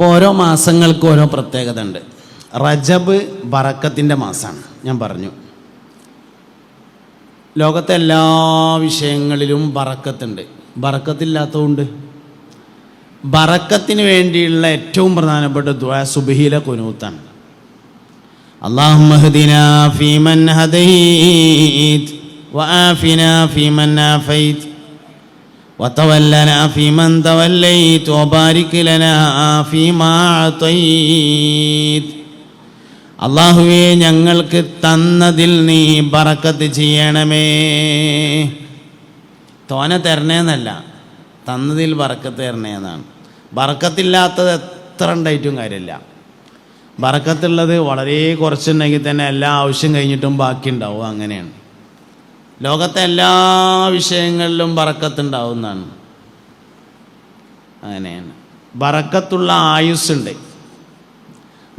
അപ്പോൾ ഓരോ മാസങ്ങൾക്ക് ഓരോ പ്രത്യേകത ഉണ്ട് റജബ് ബറക്കത്തിൻ്റെ മാസമാണ് ഞാൻ പറഞ്ഞു ലോകത്തെ എല്ലാ വിഷയങ്ങളിലും ബറക്കത്തുണ്ട് ബറക്കത്തില്ലാത്തതുകൊണ്ട് ബറക്കത്തിന് വേണ്ടിയുള്ള ഏറ്റവും പ്രധാനപ്പെട്ട ദ്വാ സുബഹിയിലെ കുനൂത്താണ് اللهم اهدنا فيمن هديت وآفنا فيمن عافيت وتولنا فيمن توليت وبارك لنا فيما أعطيت അള്ളാഹുവെ ഞങ്ങൾക്ക് തന്നതിൽ നീ ബറക്കത്ത് ചെയ്യണമേ തോന തരണേന്നല്ല തന്നതിൽ ബറക്കത്ത് തരണേന്നാണ് ബറക്കത്തില്ലാത്തത് എത്ര ഉണ്ടായിട്ടും കാര്യമില്ല ബറക്കത്തുള്ളത് വളരെ കുറച്ചുണ്ടെങ്കിൽ തന്നെ എല്ലാ ആവശ്യം കഴിഞ്ഞിട്ടും ബാക്കി ഉണ്ടാവും അങ്ങനെയാണ് ലോകത്തെ എല്ലാ വിഷയങ്ങളിലും ബറക്കത്തുണ്ടാവുന്നതാണ്. അങ്ങനെയാണ്. ബറക്കത്തുള്ള ആയുസ്സുണ്ട്.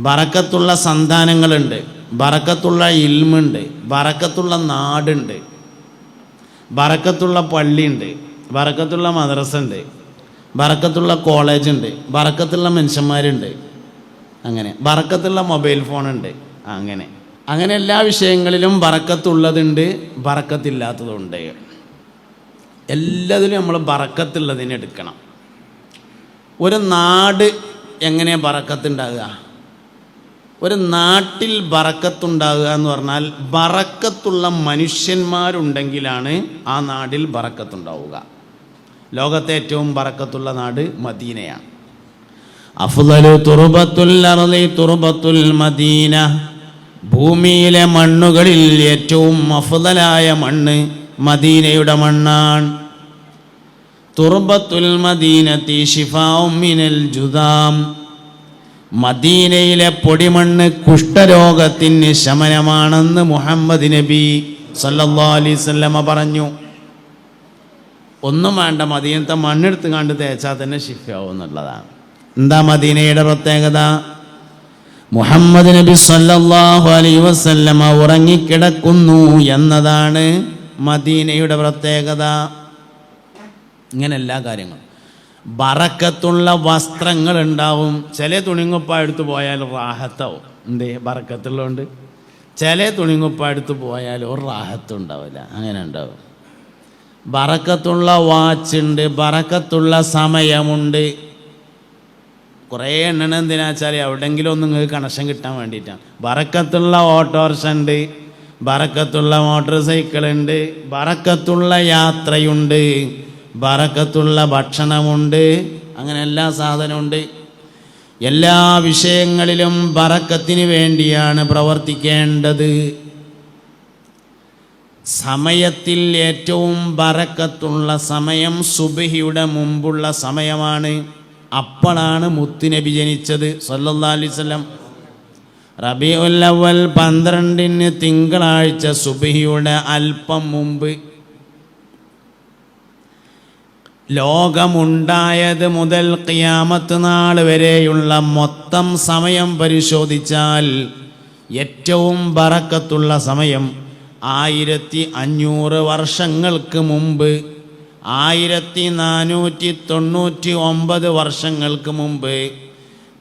ബറക്കത്തുള്ള സന്താനങ്ങളുണ്ട്. ബറക്കത്തുള്ള ഇൽമുണ്ട്. ബറക്കത്തുള്ള നാടുണ്ട്. ബറക്കത്തുള്ള പള്ളിയുണ്ട്. ബറക്കത്തുള്ള മദ്രസ ഉണ്ട് ബറക്കത്തുള്ള കോളേജുണ്ട്. ബറക്കത്തുള്ള മനുഷ്യന്മാരുണ്ട്. അങ്ങനെ. ബറക്കത്തുള്ള മൊബൈൽ ഫോണുണ്ട്. അങ്ങനെ. അങ്ങനെ എല്ലാ വിഷയങ്ങളിലും ബറക്കത്തുള്ളതുണ്ട് ബറക്കത്തില്ലാത്തതുണ്ട് എല്ലാത്തിലും നമ്മൾ ബറക്കത്തുള്ളതിനെ എടുക്കണം. ഒരു നാട് എങ്ങനെ ബറക്കത്തുണ്ടാകുക ഒരു നാട്ടിൽ ബറക്കത്തുണ്ടാകുക എന്ന് പറഞ്ഞാൽ ബറക്കത്തുള്ള മനുഷ്യന്മാരുണ്ടെങ്കിലാണ് ആ നാടിൽ ബറക്കത്തുണ്ടാവുക ലോകത്തെ ഏറ്റവും ബറക്കത്തുള്ള നാട് മദീനയാണ്. അഫ്ദലു തുറുബത്തുൽ തുറുബത്തുൽ മദീന. ഭൂമിയിലെ മണ്ണുകളിൽ ഏറ്റവും മഫുതലായ മണ്ണ് മദീനയുടെ മണ്ണാണ്. തുറുബത്തുൽ മദീനത്തി ഷിഫാമിനൽ ജുദാം. മദീനയിലെ പൊടിമണ്ണ് കുഷ്ഠരോഗത്തിന് ശമനമാണെന്ന് മുഹമ്മദ് നബി സല്ലല്ലാഹി അലൈഹി വസല്ലമ പറഞ്ഞു. ഒന്നും വേണ്ട മദീനത്തെ മണ്ണെടുത്ത് കണ്ട് തേച്ചാൽ തന്നെ ശിഫയാവും എന്നുള്ളതാണ്. എന്താ മദീനയുടെ പ്രത്യേകത? മുഹമ്മദ് നബി സല്ലല്ലാഹു അലൈഹി വസല്ലമ ഉറങ്ങിക്കിടക്കുന്നു എന്നതാണ് മദീനയുടെ പ്രത്യേകത. ഇങ്ങനെ എല്ലാ കാര്യങ്ങളും. ബറക്കത്തുള്ള വസ്ത്രങ്ങൾ ഉണ്ടാവും. ചില തുണിങ്ങുപ്പ എടുത്ത് പോയാൽ റാഹത്താവും. എന്തേ? ബറക്കത്തുള്ളതുകൊണ്ട്. ചില തുണിങ്ങുപ്പ എടുത്ത് പോയാൽ ഒരു റാഹത്തും ഉണ്ടാവില്ല. അങ്ങനെ ഉണ്ടാവും. ബറക്കത്തുള്ള വാച്ചുണ്ട് ബറക്കത്തുള്ള സമയമുണ്ട്. കുറേ എണ്ണണം എന്തിനാ വെച്ചാൽ എവിടെയെങ്കിലും ഒന്ന് നിങ്ങൾക്ക് കണക്ഷൻ കിട്ടാൻ വേണ്ടിയിട്ടാണ്. ബറക്കത്തുള്ള ഓട്ടോറിക്ഷ ഉണ്ട് ബറക്കത്തുള്ള മോട്ടോർ സൈക്കിൾ ഉണ്ട് ബറക്കത്തുള്ള യാത്രയുണ്ട് ബറക്കത്തുള്ള ഭക്ഷണമുണ്ട് അങ്ങനെ എല്ലാ സാധനമുണ്ട് എല്ലാ വിഷയങ്ങളിലും ബറക്കത്തിന് വേണ്ടിയാണ് പ്രവർത്തിക്കേണ്ടത്. സമയത്തിൽ ഏറ്റവും ബറക്കത്തുള്ള സമയം സുബഹിയുടെ മുമ്പുള്ള സമയമാണ്. അപ്പോഴാണ് മുത്തുനബി ജനിച്ചത്. വസല്ലം. റബിഉൽ അവൽ പന്ത്രണ്ടിന് തിങ്കളാഴ്ച സുബിഹിയുടെ അല്പം മുമ്പ് ലോകമുണ്ടായത് മുതൽ ക്യാമത്ത് നാൾ വരെയുള്ള മൊത്തം സമയം പരിശോധിച്ചാൽ ഏറ്റവും ബറക്കത്തുള്ള സമയം ആയിരത്തി അഞ്ഞൂറ് വർഷങ്ങൾക്ക് മുമ്പ് ആയിരത്തി നാനൂറ്റി തൊണ്ണൂറ്റി ഒമ്പത് വർഷങ്ങൾക്ക് മുമ്പ്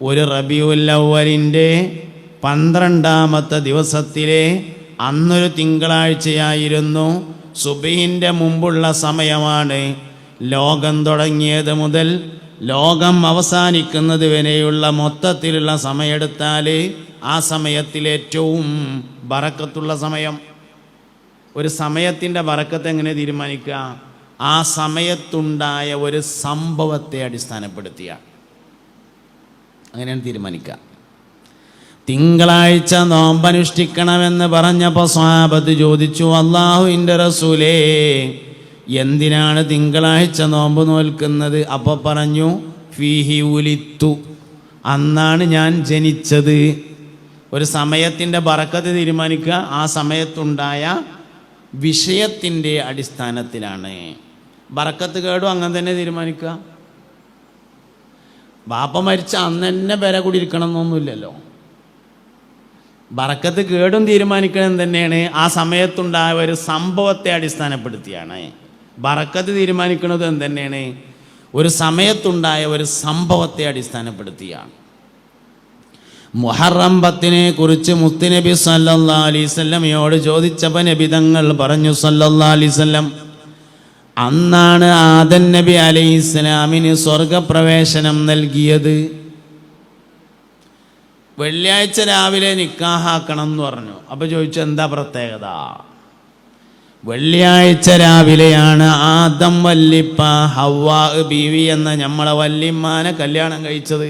ഒരു റബിയുല്ലവലിന്റെ പന്ത്രണ്ടാമത്തെ ദിവസത്തിലെ അന്നൊരു തിങ്കളാഴ്ചയായിരുന്നു സുബീന്റെ മുമ്പുള്ള സമയമാണ് ലോകം തുടങ്ങിയത് മുതൽ ലോകം അവസാനിക്കുന്നത് വരെയുള്ള മൊത്തത്തിലുള്ള സമയമെടുത്താൽ ആ സമയത്തിൽ ഏറ്റവും ബറക്കത്തുള്ള സമയം. ഒരു സമയത്തിന്റെ ബറക്കത്ത് എങ്ങനെ തീരുമാനിക്കുക? ആ സമയത്തുണ്ടായ ഒരു സംഭവത്തെ അടിസ്ഥാനപ്പെടുത്തിയ. അങ്ങനെയാണ് തീരുമാനിക്കുക. തിങ്കളാഴ്ച നോമ്പനുഷ്ഠിക്കണമെന്ന് പറഞ്ഞപ്പോൾ സ്വാപത്ത് ചോദിച്ചു അള്ളാഹുവിന്റെ റസൂലേ എന്തിനാണ് തിങ്കളാഴ്ച നോമ്പ് നോൽക്കുന്നത്? അപ്പോൾ പറഞ്ഞു ഫീഹി ഉലിത്തു അന്നാണ് ഞാൻ ജനിച്ചത്. ഒരു സമയത്തിന്റെ ബറക്കത്ത് തീരുമാനിക്കുക. ആ സമയത്തുണ്ടായ വിഷയത്തിന്റെ അടിസ്ഥാനത്തിലാണ്. ബറക്കത്ത് കേടും അങ്ങനെ തന്നെ തീരുമാനിക്കുക. ബാപ്പ മരിച്ച അന്ന് തന്നെ പെര കുടിയിരിക്കണം എന്നൊന്നുമില്ലല്ലോ ബറക്കത്ത് കേടും തീരുമാനിക്കണം തന്നെയാണ് ആ സമയത്തുണ്ടായ ഒരു സംഭവത്തെ അടിസ്ഥാനപ്പെടുത്തിയാണ്. ബറക്കത്ത് തീരുമാനിക്കുന്നത് എന്ത് തന്നെയാണ് ഒരു സമയത്തുണ്ടായ ഒരു സംഭവത്തെ അടിസ്ഥാനപ്പെടുത്തിയാണ്. മുഹറം പത്തിനെ കുറിച്ച് മുത്തുനബി സല്ലാ അലൈവല്ലമയോട് ചോദിച്ചപ്പോൾ നബിതങ്ങൾ പറഞ്ഞു സല്ലാ അലൈവല്ലം അന്നാണ് ആദൻ നബി അലൈഹി ഇസ്ലാമിന് സ്വർഗപ്രവേശനം നൽകിയത്. വെള്ളിയാഴ്ച രാവിലെ നിക്കാഹാക്കണം എന്ന് പറഞ്ഞു. അപ്പോൾ ചോദിച്ചു എന്താ പ്രത്യേകത? വെള്ളിയാഴ്ച രാവിലെയാണ് ആദം വല്ലിപ്പ ഹവ്വാ ബീവി എന്ന നമ്മളെ വല്ലിമ്മാനെ കല്യാണം കഴിച്ചത്.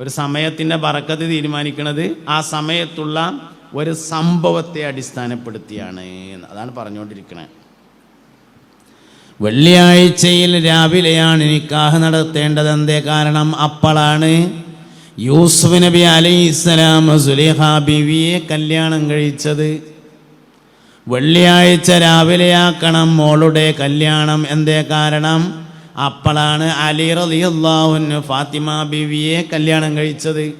ഒരു സമയത്തിന്റെ പറക്കത്ത് തീരുമാനിക്കുന്നത് ആ സമയത്തുള്ള ഒരു സംഭവത്തെ അടിസ്ഥാനപ്പെടുത്തിയാണ് അതാണ് പറഞ്ഞുകൊണ്ടിരിക്കുന്നത് വെള്ളിയാഴ്ചയിൽ രാവിലെയാണ് നിക്കാഹ് നടത്തേണ്ടത്. എന്തേ കാരണം? അപ്പളാണ് യൂസുഫ് നബി അലൈഹി ഇസ്ലാം സുലേഹ ബീവിയെ കല്യാണം കഴിച്ചത്. വെള്ളിയാഴ്ച രാവിലെയാക്കണം മോളുടെ കല്യാണം. എന്തേ കാരണം? അപ്പളാണ് അലി റളിയല്ലാഹുവിന് ഫാത്തിമ ബിവിയെ കല്യാണം കഴിച്ചത്.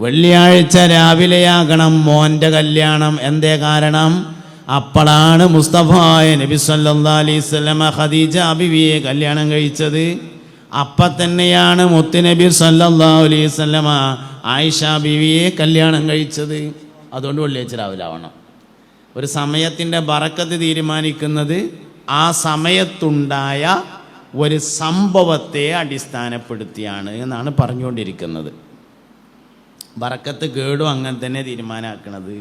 വെള്ളിയാഴ്ച രാവിലെയാകണം മോന്റെ കല്യാണം. എന്തേ കാരണം? അപ്പോഴാണ് മുസ്തഫായ നബി സല്ലാ അലൈഹി വസല്ലമ ഖദീജ ബിവിയെ കല്യാണം കഴിച്ചത്. അപ്പം തന്നെയാണ് മുത്തുനബി സല്ലല്ലാഹു അലൈഹി വസല്ലമ ആയിഷ ബിവിയെ കല്യാണം കഴിച്ചത്. അതുകൊണ്ട് വെള്ളിയാഴ്ച രാവിലെ ആവണം ഒരു സമയത്തിന്റെ ബറക്കത്ത് തീരുമാനിക്കുന്നത് ആ സമയത്തുണ്ടായ ഒരു സംഭവത്തെ അടിസ്ഥാനപ്പെടുത്തിയാണ് എന്നാണ് പറഞ്ഞുകൊണ്ടിരിക്കുന്നത്. ബറക്കത്ത് കേടും അങ്ങനെ തന്നെ തീരുമാനമാക്കണത്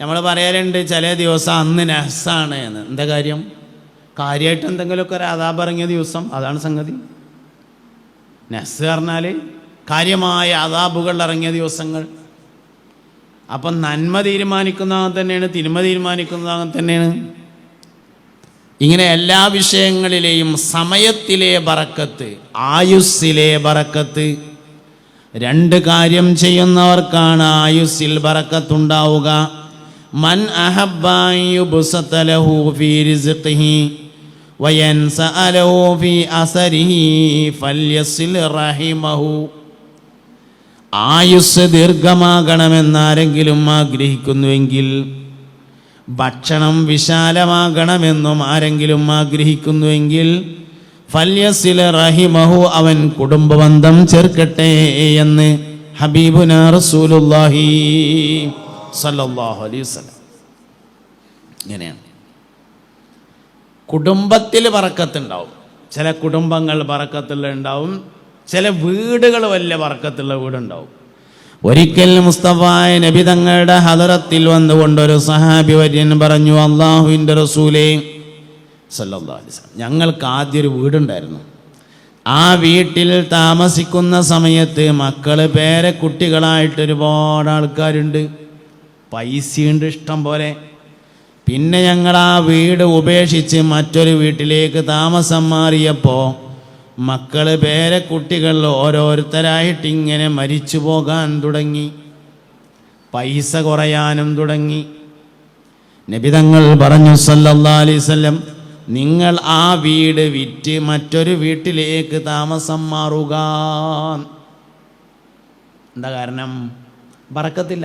നമ്മൾ പറയലുണ്ട് ചില ദിവസം അന്ന് നഹസാണ് എന്ന്. എന്താ കാര്യം? കാര്യമായിട്ട് എന്തെങ്കിലുമൊക്കെ ഒരു അതാപ് ഇറങ്ങിയ ദിവസം അതാണ് സംഗതി. നെസ് പറഞ്ഞാൽ കാര്യമായ അതാബുകൾ ഇറങ്ങിയ ദിവസങ്ങൾ. അപ്പം നന്മ തീരുമാനിക്കുന്ന തന്നെയാണ് തിന്മ തീരുമാനിക്കുന്നത് അങ്ങനെ തന്നെയാണ്. ഇങ്ങനെ എല്ലാ വിഷയങ്ങളിലെയും സമയത്തിലെ ബറക്കത്ത് ആയുസ്സിലെ ബറക്കത്ത് രണ്ട് കാര്യം ചെയ്യുന്നവർക്കാണ് ആയുസ്സിൽ ബറക്കത്തുണ്ടാവുക. മൻ ഫീ റിസ്ഖിഹി ഫീ അസരിഹി റഹിമഹു. ആയുസ് ദീർഘമാകണമെന്നാരെങ്കിലും ആഗ്രഹിക്കുന്നുവെങ്കിൽ ഭക്ഷണം വിശാലമാകണമെന്നും ആരെങ്കിലും ആഗ്രഹിക്കുന്നുവെങ്കിൽ ഫല്യസില റഹിമഹു അവൻ കുടുംബബന്ധം ചേർക്കട്ടെ എന്ന് ഹബീബുന റസൂലുല്ലാഹി സല്ലല്ലാഹു അലൈഹി വസല്ലം. ഇങ്ങനെയാണ്. കുടുംബത്തിൽ പറക്കത്തുണ്ടാവും ചില കുടുംബങ്ങൾ പറക്കത്തുള്ള ഉണ്ടാവും ചില വീടുകൾ വലിയ പറക്കത്തുള്ള വീടുണ്ടാവും. ഒരിക്കൽ മുസ്തഫായ നബി തങ്ങളുടെ ഹദറത്തിൽ വന്നുകൊണ്ടൊരു സഹാബി വര്യൻ പറഞ്ഞു അള്ളാഹുവിന്റെ റസൂലേ വസല്ലം. ഞങ്ങൾക്ക് ആദ്യം ഒരു വീടുണ്ടായിരുന്നു. ആ വീട്ടിൽ താമസിക്കുന്ന സമയത്ത് മക്കൾ പേരെ കുട്ടികളായിട്ട് ഒരുപാട് ആൾക്കാരുണ്ട്. പൈസയുണ്ട് ഇഷ്ടം പോലെ. പിന്നെ ഞങ്ങൾ ആ വീട് ഉപേക്ഷിച്ച് മറ്റൊരു വീട്ടിലേക്ക് താമസം മാറിയപ്പോൾ മക്കൾ പേരെ കുട്ടികൾ ഓരോരുത്തരായിട്ട് ഇങ്ങനെ മരിച്ചു പോകാൻ തുടങ്ങി. പൈസ കുറയാനും തുടങ്ങി. നബിതങ്ങൾ പറഞ്ഞു സല്ലല്ലാ അലൈവല്ലം നിങ്ങൾ ആ വീട് വിറ്റ് മറ്റൊരു വീട്ടിലേക്ക് താമസം മാറുക. എന്താ കാരണം? ബറക്കത്തില്ല.